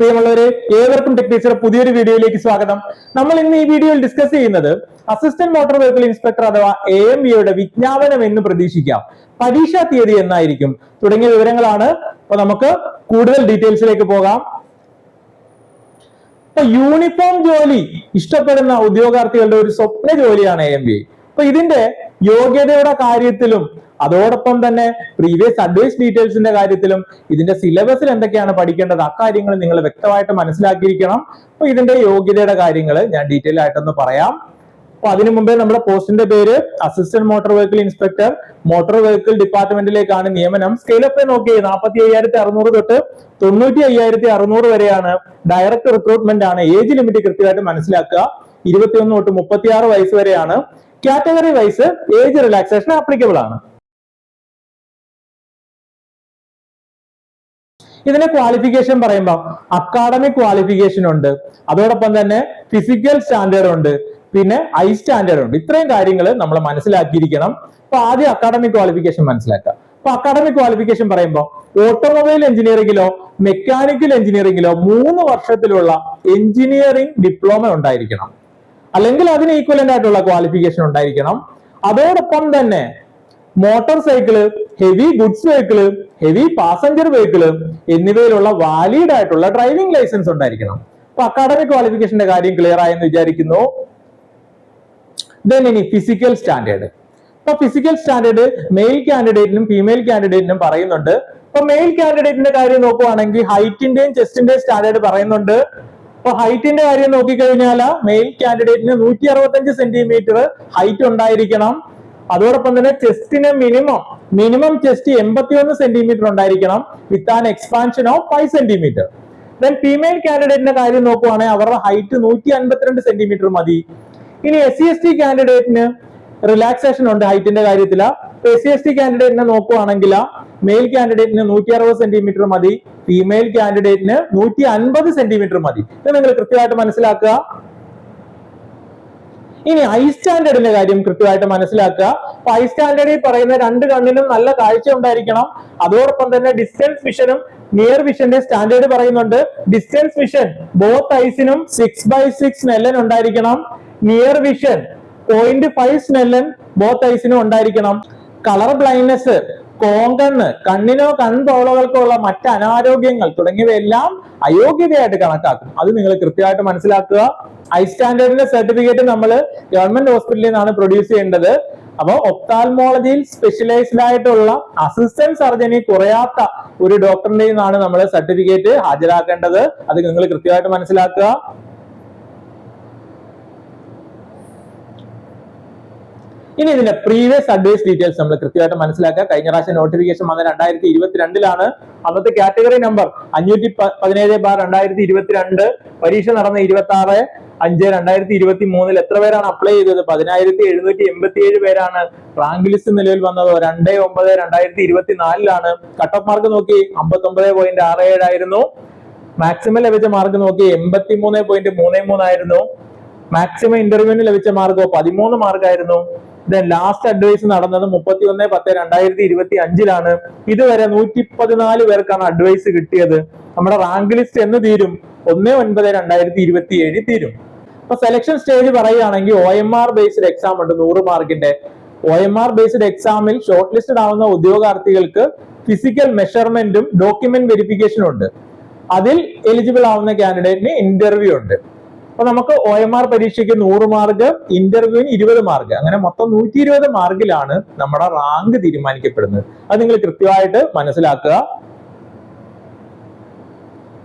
പ്രിയമുള്ളവരെ ഏവർക്കും ടെക്നീച്ചർ പുതിയൊരു വീഡിയോയിലേക്ക് സ്വാഗതം. നമ്മൾ ഇന്ന് ഈ വീഡിയോയിൽ ഡിസ്കസ് ചെയ്യുന്നത് അസിസ്റ്റന്റ് മോട്ടോർ വെഹിക്കിൾ ഇൻസ്പെക്ടർ അഥവാ എ എം ബിയുടെ വിജ്ഞാപനം എന്ന് പ്രതീക്ഷിക്കാം. പരീക്ഷാ തീയതി എന്നായിരിക്കും. തുടങ്ങിയ വിവരങ്ങളാണ്. അപ്പൊ നമുക്ക് കൂടുതൽ ഡീറ്റെയിൽസിലേക്ക് പോകാം. ഇപ്പൊ യൂണിഫോം ജോലി ഇഷ്ടപ്പെടുന്ന ഉദ്യോഗാർത്ഥികളുടെ ഒരു സ്വപ്ന ജോലിയാണ് എ എം ബി അപ്പൊ ഇതിന്റെ യോഗ്യതയുടെ കാര്യത്തിലും അതോടൊപ്പം തന്നെ പ്രീവിയസ് അഡ്വൈസ് ഡീറ്റെയിൽസിന്റെ കാര്യത്തിലും ഇതിന്റെ സിലബസിൽ എന്തൊക്കെയാണ് പഠിക്കേണ്ടത് അക്കാര്യങ്ങൾ നിങ്ങൾ വ്യക്തമായിട്ട് മനസ്സിലാക്കിയിരിക്കണം. അപ്പൊ ഇതിന്റെ യോഗ്യതയുടെ കാര്യങ്ങൾ ഞാൻ ഡീറ്റെയിൽ ആയിട്ടൊന്ന് പറയാം. അപ്പൊ അതിനു മുമ്പേ നമ്മുടെ പോസ്റ്റിന്റെ പേര് assistant motor vehicle inspector motor vehicle ഡിപ്പാർട്ട്മെന്റിലേക്കാണ് നിയമനം. സ്കെയിലപ്പ് നോക്കി നാൽപ്പത്തി അയ്യായിരത്തി അറുന്നൂറ് തൊട്ട് തൊണ്ണൂറ്റി അയ്യായിരത്തി അറുന്നൂറ് വരെയാണ് ഡയറക്ട് റിക്രൂട്ട്മെന്റ് ആണ്. ഏജ് ലിമിറ്റ് കൃത്യമായിട്ട് മനസ്സിലാക്കുക. ഇരുപത്തിയൊന്ന് തൊട്ട് മുപ്പത്തിയാറ് വയസ്സ് വരെയാണ്. Category wise age relaxation applicable ആണ്. ഇതിന്റെ ക്വാളിഫിക്കേഷൻ പറയുമ്പോൾ അക്കാഡമിക് ക്വാളിഫിക്കേഷൻ ഉണ്ട്. അതോടൊപ്പം തന്നെ ഫിസിക്കൽ സ്റ്റാൻഡേർഡ് ഉണ്ട്. പിന്നെ ഐ സ്റ്റാൻഡേർഡ് ഉണ്ട്. ഇത്രയും കാര്യങ്ങൾ നമ്മൾ മനസ്സിലാക്കിയിരിക്കണം. അപ്പൊ ആദ്യം അക്കാഡമിക് ക്വാളിഫിക്കേഷൻ മനസ്സിലാക്കാം അപ്പൊ അക്കാഡമിക് ക്വാളിഫിക്കേഷൻ പറയുമ്പോൾ ഓട്ടോമൊബൈൽ എഞ്ചിനീയറിംഗിലോ മെക്കാനിക്കൽ എഞ്ചിനീയറിംഗിലോ മൂന്ന് വർഷത്തിലുള്ള എഞ്ചിനീയറിംഗ് ഡിപ്ലോമ ഉണ്ടായിരിക്കണം. അല്ലെങ്കിൽ അതിന് ഈക്വലന്റ് ആയിട്ടുള്ള ക്വാളിഫിക്കേഷൻ ഉണ്ടായിരിക്കണം. അതോടൊപ്പം തന്നെ motorcycle heavy goods vehicle heavy passenger vehicle എന്നിവയിലുള്ള valid ആയിട്ടുള്ള ഡ്രൈവിംഗ് ലൈസൻസ് ഉണ്ടായിരിക്കണം. അപ്പൊ അക്കാഡമിക് ക്വാളിഫിക്കേഷന്റെ കാര്യം ക്ലിയർ ആയെന്ന് വിചാരിക്കുന്നു. ദെൻ ഇനി ഫിസിക്കൽ സ്റ്റാൻഡേർഡ് അപ്പൊ ഫിസിക്കൽ സ്റ്റാൻഡേർഡ് മെയിൽ കാൻഡിഡേറ്റിനും ഫീമെയിൽ കാൻഡിഡേറ്റിനും പറയുന്നുണ്ട്. അപ്പൊ മെയിൽ കാൻഡിഡേറ്റിന്റെ കാര്യം നോക്കുവാണെങ്കിൽ ഹൈറ്റിന്റെയും ചെസ്റ്റിന്റെയും സ്റ്റാൻഡേർഡ് പറയുന്നുണ്ട്. അപ്പൊ ഹൈറ്റിന്റെ കാര്യം നോക്കിക്കഴിഞ്ഞാൽ മെയിൽ കാൻഡിഡേറ്റിന് നൂറ്റി അറുപത്തഞ്ച് സെന്റിമീറ്റർ ഹൈറ്റ് ഉണ്ടായിരിക്കണം. അതോടൊപ്പം തന്നെ ചെസ്റ്റിന് മിനിമം മിനിമം ചെസ്റ്റ് എൺപത്തിയൊന്ന് സെന്റിമീറ്റർ ഉണ്ടായിരിക്കണം with an expansion of five centimetre then female കാൻഡിഡേറ്റിന്റെ കാര്യം നോക്കുവാണെങ്കിൽ അവരുടെ ഹൈറ്റ് നൂറ്റി അൻപത്തിരണ്ട് സെന്റിമീറ്റർ മതി. ഇനി എസ് സി എസ് ടി കാൻഡിഡേറ്റിന് റിലാക്സേഷൻ ഉണ്ട് ഹൈറ്റിന്റെ കാര്യത്തിൽ. എസ് സി എസ് ടി കാൻഡിഡേറ്റിനെ നോക്കുവാണെങ്കിൽ മെയിൽ കാൻഡിഡേറ്റിന് നൂറ്റി അറുപത് സെന്റിമീറ്റർ മതി. ഫീമെയിൽ കാൻഡിഡേറ്റിന് നൂറ്റി അൻപത് സെന്റിമീറ്റർ മതി. ഇത് നിങ്ങൾ കൃത്യമായിട്ട് മനസ്സിലാക്കുക. ഇനി ഐ സ്റ്റാൻഡേർഡിന്റെ കാര്യം കൃത്യമായിട്ട് മനസ്സിലാക്കുക. അപ്പൊ ഐ സ്റ്റാൻഡേർഡിൽ പറയുന്ന രണ്ട് കണ്ണിനും നല്ല കാഴ്ച ഉണ്ടായിരിക്കണം. അതോടൊപ്പം തന്നെ ഡിസ്റ്റൻസ് വിഷനും നിയർ വിഷന്റെ സ്റ്റാൻഡേർഡ് പറയുന്നുണ്ട്. ഡിസ്റ്റൻസ് വിഷൻ ബോത്ത് ഐസിനും സിക്സ് ബൈ സിക്സ് നെല്ലൻ ഉണ്ടായിരിക്കണം. Near vision point five Snellen both ഐസിനും ഉണ്ടായിരിക്കണം. കളർ ബ്ലൈൻഡ്നെസ് കോങ്കണ്ണ് കണ്ണിനോ കൺപോളകൾക്കോ ഉള്ള മറ്റ് അനാരോഗ്യങ്ങൾ തുടങ്ങിയവയെല്ലാം അയോഗ്യതയായിട്ട് കണക്കാക്കും. അത് നിങ്ങൾ കൃത്യമായിട്ട് മനസ്സിലാക്കുക. ഐ സ്റ്റാൻഡേർഡിന്റെ സർട്ടിഫിക്കറ്റ് നമ്മൾ ഗവൺമെന്റ് ഹോസ്പിറ്റലിൽ നിന്നാണ് പ്രൊഡ്യൂസ് ചെയ്യേണ്ടത്. അപ്പോൾ ഒപ്താൽമോളജിയിൽ സ്പെഷ്യലൈസ്ഡ് ആയിട്ടുള്ള അസിസ്റ്റന്റ് സർജനി കുറയാത്ത ഒരു ഡോക്ടറിന്റെ നിന്നാണ് നമ്മൾ സർട്ടിഫിക്കറ്റ് ഹാജരാക്കേണ്ടത്. അത് നിങ്ങൾ കൃത്യമായിട്ട് മനസ്സിലാക്കുക. ഇനി ഇതിന്റെ പ്രീവിയസ് അഡ്വൈസ് ഡീറ്റെയിൽസ് നമ്മൾ കൃത്യമായിട്ട് മനസ്സിലാക്കുക. കഴിഞ്ഞ പ്രാവശ്യം നോട്ടിഫിക്കേഷൻ വന്ന രണ്ടായിരത്തി ഇരുപത്തിരണ്ടിലാണ് അന്നത്തെ കാറ്റഗറി നമ്പർ അഞ്ഞൂറ്റി പതിനേഴ് ബാർ രണ്ടായിരത്തി ഇരുപത്തിരണ്ട് പരീക്ഷ നടന്ന ഇരുപത്തി ആറ് അഞ്ച് രണ്ടായിരത്തി ഇരുപത്തി മൂന്നിൽ എത്ര പേരാണ് അപ്ലൈ ചെയ്തത്? പതിനായിരത്തി എഴുന്നൂറ്റി എൺപത്തി ഏഴ് പേരാണ് റാങ്ക് ലിസ്റ്റ് നിലവിൽ വന്നത്. രണ്ട് ഒമ്പത് രണ്ടായിരത്തി ഇരുപത്തി നാലിലാണ് കട്ട് ഓഫ് മാർക്ക് നോക്കി അമ്പത്തി ഒമ്പത് പോയിന്റ് ആറ് ഏഴായിരുന്നു. മാക്സിമം ലഭിച്ച മാർക്ക് നോക്കി എൺപത്തി മൂന്ന് പോയിന്റ് മൂന്ന് മൂന്നായിരുന്നു. മാക്സിമം ഇന്റർവ്യൂവിന് ലഭിച്ച മാർക്കോ പതിമൂന്ന് മാർക്കായിരുന്നു ലാസ്റ്റ് അഡ്വൈസ് നടന്നത് മുപ്പത്തി ഒന്ന് പത്ത് രണ്ടായിരത്തി ഇരുപത്തി അഞ്ചിലാണ് ഇതുവരെ നൂറ്റി പതിനാല് പേർക്കാണ് അഡ്വൈസ് കിട്ടിയത്. നമ്മുടെ റാങ്ക് ലിസ്റ്റ് എന്ന് തീരും. ഒന്ന് ഒൻപത് രണ്ടായിരത്തി ഇരുപത്തി ഏഴ് തീരും. അപ്പൊ സെലക്ഷൻ സ്റ്റേജ് പറയുകയാണെങ്കിൽ O M R based exam ഉണ്ട് നൂറ് മാർക്കിന്റെ ഒ എം ആർ ബേസ്ഡ് എക്സാമിൽ ഷോർട്ട് ലിസ്റ്റഡ് ആവുന്ന ഉദ്യോഗാർത്ഥികൾക്ക് ഫിസിക്കൽ മെഷർമെന്റും ഡോക്യുമെന്റ് വെരിഫിക്കേഷനും ഉണ്ട്. അതിൽ എലിജിബിൾ ആവുന്ന കാൻഡിഡേറ്റിന് ഇന്റർവ്യൂ ഉണ്ട്. അപ്പൊ നമുക്ക് ഒ എം ആർ പരീക്ഷയ്ക്ക് നൂറ് മാർക്ക് ഇന്റർവ്യൂവിന് ഇരുപത് മാർക്ക് അങ്ങനെ മൊത്തം നൂറ്റി ഇരുപത് മാർക്കിലാണ് നമ്മുടെ റാങ്ക് തീരുമാനിക്കപ്പെടുന്നത്. അത് നിങ്ങൾ കൃത്യമായിട്ട് മനസ്സിലാക്കുക.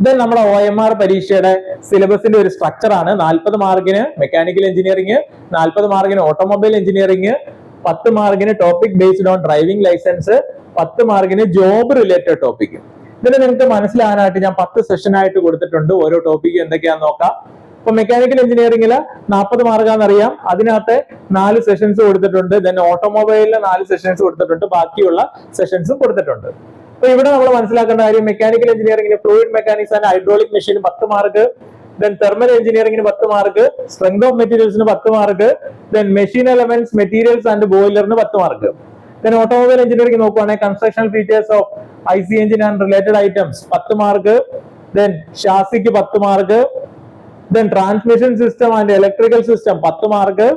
ഇത് നമ്മുടെ ഒ എം ആർ പരീക്ഷയുടെ സിലബസിന്റെ ഒരു സ്ട്രക്ചർ ആണ്. നാൽപ്പത് മാർക്കിന് മെക്കാനിക്കൽ എഞ്ചിനീയറിംഗ് നാൽപ്പത് മാർക്കിന് ഓട്ടോമൊബൈൽ എഞ്ചിനീയറിംഗ് പത്ത് മാർക്കിന് topic based on driving licence പത്ത് മാർക്കിന് ജോബ് റിലേറ്റഡ് ടോപ്പിക് ഇതിന് നിങ്ങൾക്ക് മനസ്സിലാകാനായിട്ട് ഞാൻ പത്ത് സെഷൻ ആയിട്ട് കൊടുത്തിട്ടുണ്ട്. ഓരോ ടോപ്പിക്കും എന്തൊക്കെയാന്ന് നോക്കാം. ഇപ്പൊ മെക്കാനിക്കൽ എഞ്ചിനീയറിംഗിൽ നാൽപ്പത് മാർക്കാന്ന് അറിയാം. അതിനകത്ത് നാല് സെഷൻസ് കൊടുത്തിട്ടുണ്ട്. ദെൻ ഓട്ടോമൊബൈലിൽ നാല് സെഷൻസ് കൊടുത്തിട്ടുണ്ട്. ബാക്കിയുള്ള സെഷൻസും കൊടുത്തിട്ടുണ്ട്. അപ്പൊ ഇവിടെ നമ്മൾ മനസ്സിലാക്കേണ്ട കാര്യം മെക്കാനിക്കൽ എഞ്ചിനീയറിംഗിന് ഫ്ലൂയിഡ് മെക്കാനിക്സ് ആൻഡ് ഹൈഡ്രോളിക് മെഷീന് പത്ത് മാർക്ക് ദെൻ തെർമൽ എഞ്ചിനീയറിംഗിന് പത്ത് മാർക്ക് സ്ട്രെങ്ത് ഓഫ് മെറ്റീരിയൽസിന് പത്ത് mark then machine elements materials and ബോയിലറിന് പത്ത് മാർക്ക് ദെൻ ഓട്ടോമൊബൈൽ എഞ്ചിനീയറിംഗ് നോക്കുവാണെങ്കിൽ construction features of I C engine and related items പത്ത് മാർക്ക് ദെൻ ഷാസിക്ക് പത്ത് mark then transmission system and electrical system പത്ത് mark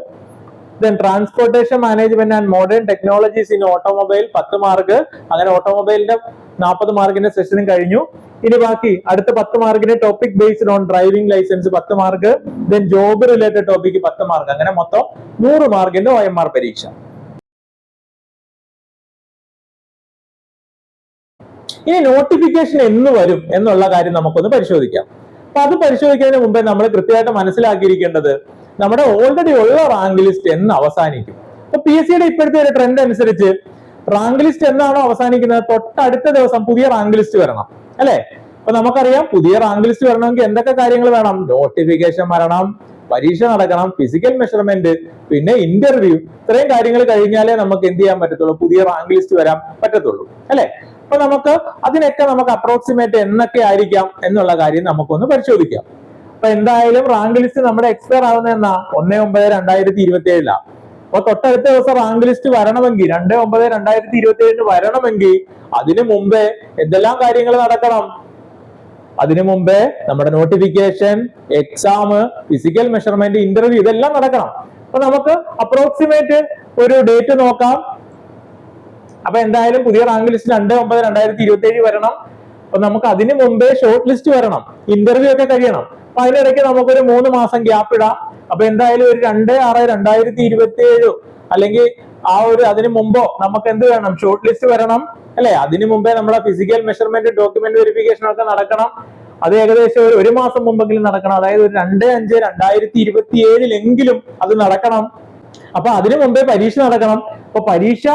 then transportation management and modern technologies in automobile പത്ത് mark അങ്ങനെ ഓട്ടോമൊബൈലിന്റെ നാൽപ്പത് മാർക്കിന്റെ സെഷനും കഴിഞ്ഞു. ഇനി ബാക്കി അടുത്ത പത്ത് മാർക്കിന് topic based on driving licence പത്ത് mark then job related topic പത്ത് മാർക്ക് അങ്ങനെ മൊത്തം നൂറ് മാർക്കിന്റെ ഒ എം ആർ പരീക്ഷ. ഇനി നോട്ടിഫിക്കേഷൻ എന്ന് വരും എന്നുള്ള കാര്യം നമുക്കൊന്ന് പരിശോധിക്കാം. അപ്പൊ അത് പരിശോധിക്കുന്നതിന് മുമ്പേ നമ്മൾ കൃത്യമായിട്ട് മനസ്സിലാക്കിയിരിക്കേണ്ടത് നമ്മുടെ ഓൾറെഡി ഉള്ള റാങ്ക് ലിസ്റ്റ് എന്ന് അവസാനിക്കും. അപ്പൊ പി എസ് സിയുടെ ഇപ്പോഴത്തെ ഒരു ട്രെൻഡ് അനുസരിച്ച് റാങ്ക് ലിസ്റ്റ് എന്നാണോ അവസാനിക്കുന്നത് തൊട്ടടുത്ത ദിവസം പുതിയ റാങ്ക് ലിസ്റ്റ് വരണം. അല്ലെ? അപ്പൊ നമുക്കറിയാം പുതിയ റാങ്ക് ലിസ്റ്റ് വരണമെങ്കിൽ എന്തൊക്കെ കാര്യങ്ങൾ വേണം? നോട്ടിഫിക്കേഷൻ വരണം പരീക്ഷ നടക്കണം ഫിസിക്കൽ മെഷർമെന്റ് പിന്നെ ഇന്റർവ്യൂ ഇത്രയും കാര്യങ്ങൾ കഴിഞ്ഞാലേ നമുക്ക് എന്ത് ചെയ്യാൻ പറ്റത്തുള്ളൂ? പുതിയ റാങ്ക് ലിസ്റ്റ് വരാൻ പറ്റത്തുള്ളൂ. അല്ലെ? അപ്പൊ നമുക്ക് അതിനൊക്കെ നമുക്ക് അപ്രോക്സിമേറ്റ് എന്നൊക്കെ ആയിരിക്കാം എന്നുള്ള കാര്യം നമുക്കൊന്ന് പരിശോധിക്കാം. അപ്പൊ എന്തായാലും റാങ്ക് ലിസ്റ്റ് നമ്മുടെ എക്സ്പയർ ആവുന്ന എന്നാ? ഒന്ന് ഒമ്പത് രണ്ടായിരത്തി ഇരുപത്തി ഏഴിലാണ് അപ്പൊ തൊട്ടടുത്ത ദിവസം റാങ്ക് ലിസ്റ്റ് വരണമെങ്കിൽ രണ്ട് ഒമ്പത് രണ്ടായിരത്തി ഇരുപത്തി ഏഴിന് വരണമെങ്കിൽ അതിനു മുമ്പേ എന്തെല്ലാം കാര്യങ്ങൾ നടക്കണം? അതിനു മുമ്പേ നമ്മുടെ notification exam physical measurement interview ഇതെല്ലാം നടക്കണം. അപ്പൊ നമുക്ക് അപ്രോക്സിമേറ്റ് ഒരു ഡേറ്റ് നോക്കാം. അപ്പൊ എന്തായാലും പുതിയ റാങ്ക് ലിസ്റ്റ് രണ്ട് ഒമ്പത് രണ്ടായിരത്തി ഇരുപത്തി ഏഴ് വരണം. അപ്പൊ നമുക്ക് അതിന് മുമ്പേ ഷോർട്ട് ലിസ്റ്റ് വരണം. ഇന്റർവ്യൂ ഒക്കെ കഴിയണം. അപ്പൊ അതിനിടയ്ക്ക് നമുക്കൊരു മൂന്ന് മാസം ഗ്യാപ്പ് ഇടാം. അപ്പൊ എന്തായാലും ഒരു രണ്ട് ആറ് രണ്ടായിരത്തി ഇരുപത്തി ഏഴോ അല്ലെങ്കിൽ ആ ഒരു അതിന് മുമ്പോ നമുക്ക് എന്ത് വേണം? ഷോർട്ട് ലിസ്റ്റ് വരണം. അല്ലെ? അതിനു മുമ്പേ നമ്മളെ ഫിസിക്കൽ മെഷർമെന്റ് ഡോക്യുമെന്റ് വെരിഫിക്കേഷൻ ഒക്കെ നടക്കണം. അത് ഏകദേശം ഒരു ഒരു മാസം മുമ്പെങ്കിലും നടക്കണം. അതായത് ഒരു രണ്ട് അഞ്ച് രണ്ടായിരത്തി ഇരുപത്തി ഏഴിലെങ്കിലും അത് നടക്കണം. അപ്പൊ അതിനു മുമ്പേ പരീക്ഷ നടക്കണം. അപ്പൊ പരീക്ഷ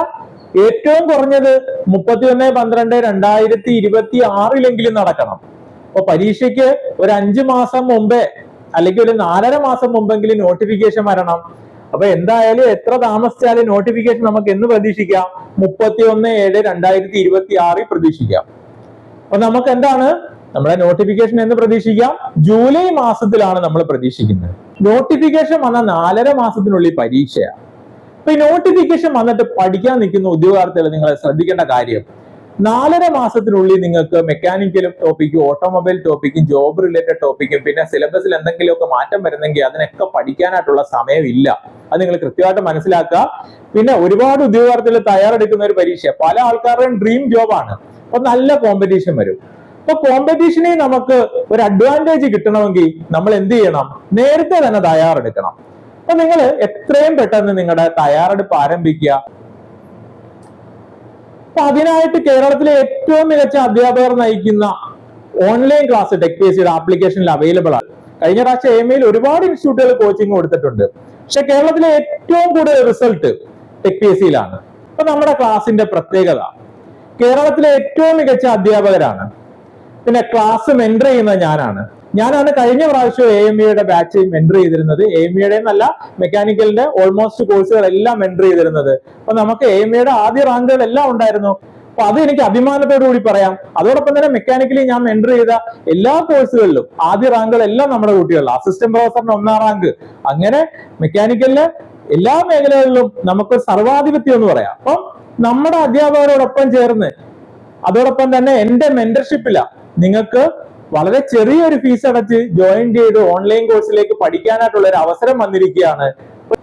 ഏറ്റവും കുറഞ്ഞത് മുപ്പത്തി ഒന്ന് പന്ത്രണ്ട് രണ്ടായിരത്തി ഇരുപത്തി ആറിലെങ്കിലും നടക്കണം. അപ്പൊ പരീക്ഷയ്ക്ക് ഒരു അഞ്ചു മാസം മുമ്പേ അല്ലെങ്കിൽ ഒരു നാലര മാസം മുമ്പെങ്കിലും നോട്ടിഫിക്കേഷൻ വരണം. അപ്പൊ എന്തായാലും എത്ര താമസിച്ചാലും നോട്ടിഫിക്കേഷൻ നമുക്ക് എന്ന് പ്രതീക്ഷിക്കാം? മുപ്പത്തി ഒന്ന് ഏഴ് രണ്ടായിരത്തി ഇരുപത്തി ആറിൽ പ്രതീക്ഷിക്കാം. അപ്പൊ നമുക്ക് എന്താണ്? നമ്മുടെ നോട്ടിഫിക്കേഷൻ എന്ന് പ്രതീക്ഷിക്കാം. ജൂലൈ മാസത്തിലാണ് നമ്മൾ പ്രതീക്ഷിക്കുന്നത്. നോട്ടിഫിക്കേഷൻ വന്ന നാലര മാസത്തിനുള്ളിൽ പരീക്ഷയാണ് അപ്പൊ ഈ നോട്ടിഫിക്കേഷൻ വന്നിട്ട് പഠിക്കാൻ നിൽക്കുന്ന ഉദ്യോഗാർത്ഥികൾ നിങ്ങൾ ശ്രദ്ധിക്കേണ്ട കാര്യം നാലര മാസത്തിനുള്ളിൽ നിങ്ങൾക്ക് മെക്കാനിക്കൽ ടോപ്പിക്കും ഓട്ടോമൊബൈൽ ടോപ്പിക്കും ജോബ് റിലേറ്റഡ് ടോപ്പിക്കും പിന്നെ സിലബസിൽ എന്തെങ്കിലുമൊക്കെ മാറ്റം വരുന്നെങ്കിൽ അതിനൊക്കെ പഠിക്കാനായിട്ടുള്ള സമയമില്ല. അത് നിങ്ങൾ കൃത്യമായിട്ട് മനസ്സിലാക്കുക. പിന്നെ ഒരുപാട് ഉദ്യോഗാർത്ഥികൾ തയ്യാറെടുക്കുന്ന ഒരു പരീക്ഷ പല ആൾക്കാരുടെയും ഡ്രീം ജോബാണ് അപ്പൊ നല്ല കോമ്പറ്റീഷൻ വരും. അപ്പൊ കോമ്പറ്റീഷനെ നമുക്ക് ഒരു അഡ്വാന്റേജ് കിട്ടണമെങ്കിൽ നമ്മൾ എന്ത് ചെയ്യണം? നേരത്തെ തന്നെ തയ്യാറെടുക്കണം. അപ്പൊ നിങ്ങൾ എത്രയും പെട്ടെന്ന് നിങ്ങളുടെ തയ്യാറെടുപ്പ് ആരംഭിക്കുക. അപ്പൊ അതിനായിട്ട് കേരളത്തിലെ ഏറ്റവും മികച്ച അധ്യാപകർ നയിക്കുന്ന ഓൺലൈൻ ക്ലാസ് ടെക് പി സിയുടെ ആപ്ലിക്കേഷനിൽ അവൈലബിൾ ആണ്. കഴിഞ്ഞ പ്രാവശ്യം എം എയിൽ ഒരുപാട് ഇൻസ്റ്റിറ്റ്യൂട്ടുകൾ കോച്ചിങ് കൊടുത്തിട്ടുണ്ട്. പക്ഷെ കേരളത്തിലെ ഏറ്റവും കൂടുതൽ റിസൾട്ട് ടെക് പി എസ് സിയിലാണ് അപ്പൊ നമ്മുടെ ക്ലാസിന്റെ പ്രത്യേകത. കേരളത്തിലെ ഏറ്റവും മികച്ച അധ്യാപകരാണ്. പിന്നെ ക്ലാസ് മെന്റർ ചെയ്യുന്ന ഞാനാണ്. ഞാനാണ് കഴിഞ്ഞ പ്രാവശ്യം എ എം ഇയുടെ ബാച്ച് മെന്റർ ചെയ്തിരുന്നത്. എ എം ഇയുടെയും അല്ല മെക്കാനിക്കലിന്റെ ഓൾമോസ്റ്റ് കോഴ്സുകളെല്ലാം മെന്റർ ചെയ്തിരുന്നത്. അപ്പൊ നമുക്ക് എ എം ഇയുടെ ആദ്യ റാങ്കുകളെല്ലാം ഉണ്ടായിരുന്നു. അപ്പൊ അത് എനിക്ക് അഭിമാനത്തോടു കൂടി പറയാം. അതോടൊപ്പം തന്നെ മെക്കാനിക്കലി ഞാൻ എന്റർ ചെയ്ത എല്ലാ കോഴ്സുകളിലും ആദ്യ റാങ്കുകളെല്ലാം നമ്മുടെ കുട്ടികളിൽ. അസിസ്റ്റന്റ് പ്രൊഫസറിന് ഒന്നാം റാങ്ക് അങ്ങനെ മെക്കാനിക്കലിൽ എല്ലാ മേഖലകളിലും നമുക്ക് സർവാധിപത്യം എന്ന് പറയാം. അപ്പം നമ്മുടെ അധ്യാപകരോടൊപ്പം ചേർന്ന് അതോടൊപ്പം തന്നെ എന്റെ മെന്റർഷിപ്പില നിങ്ങൾക്ക് വളരെ ചെറിയൊരു ഫീസ് അടച്ച് ജോയിൻ ചെയ്ത് ഓൺലൈൻ കോഴ്സിലേക്ക് പഠിക്കാനായിട്ടുള്ള ഒരു അവസരം വന്നിരിക്കുകയാണ്.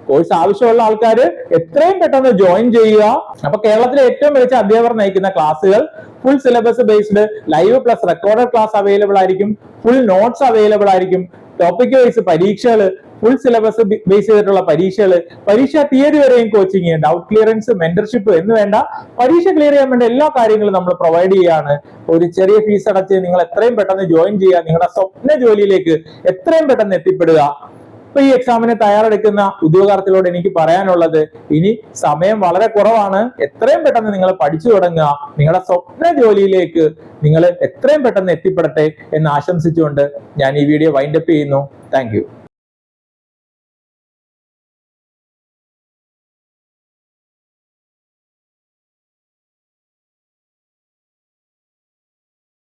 കോഴ്സ് ആവശ്യമുള്ള ആൾക്കാർ എത്രയും പെട്ടെന്ന് ജോയിൻ ചെയ്യുക. അപ്പൊ കേരളത്തിലെ ഏറ്റവും മികച്ച അധ്യാപകർ നയിക്കുന്ന ക്ലാസ്സുകൾ full syllabus based live plus recorded class available ആയിരിക്കും. ഫുൾ നോട്ട്സ് അവൈലബിൾ ആയിരിക്കും. ടോപ്പിക് വൈസ് പരീക്ഷകൾ ഫുൾ സിലബസ് ബേസ് ചെയ്തിട്ടുള്ള പരീക്ഷകൾ പരീക്ഷ തീയതി വരെയും കോച്ചിങ് ഡൗട്ട് ക്ലിയറൻസ് മെന്റർഷിപ്പ് എന്ന് വേണ്ട. പരീക്ഷ ക്ലിയർ ചെയ്യാൻ വേണ്ട എല്ലാ കാര്യങ്ങളും നമ്മൾ പ്രൊവൈഡ് ചെയ്യാണ്. ഒരു ചെറിയ ഫീസ് അടച്ച് നിങ്ങൾ എത്രയും പെട്ടെന്ന് ജോയിൻ ചെയ്യുക. നിങ്ങളുടെ സ്വപ്ന ജോലിയിലേക്ക് എത്രയും പെട്ടെന്ന് എത്തിപ്പെടുക. ഇപ്പൊ ഈ എക്സാമിന് തയ്യാറെടുക്കുന്ന ഉദ്യോഗാർത്ഥികളോട് എനിക്ക് പറയാനുള്ളത് ഇനി സമയം വളരെ കുറവാണ്. എത്രയും പെട്ടെന്ന് നിങ്ങൾ പഠിച്ചു തുടങ്ങുക. നിങ്ങളുടെ സ്വപ്ന ജോലിയിലേക്ക് നിങ്ങൾ എത്രയും പെട്ടെന്ന് എത്തിപ്പെടട്ടെ എന്ന് ആശംസിച്ചുകൊണ്ട് ഞാൻ ഈ വീഡിയോ വൈൻഡപ്പ് ചെയ്യുന്നു. താങ്ക്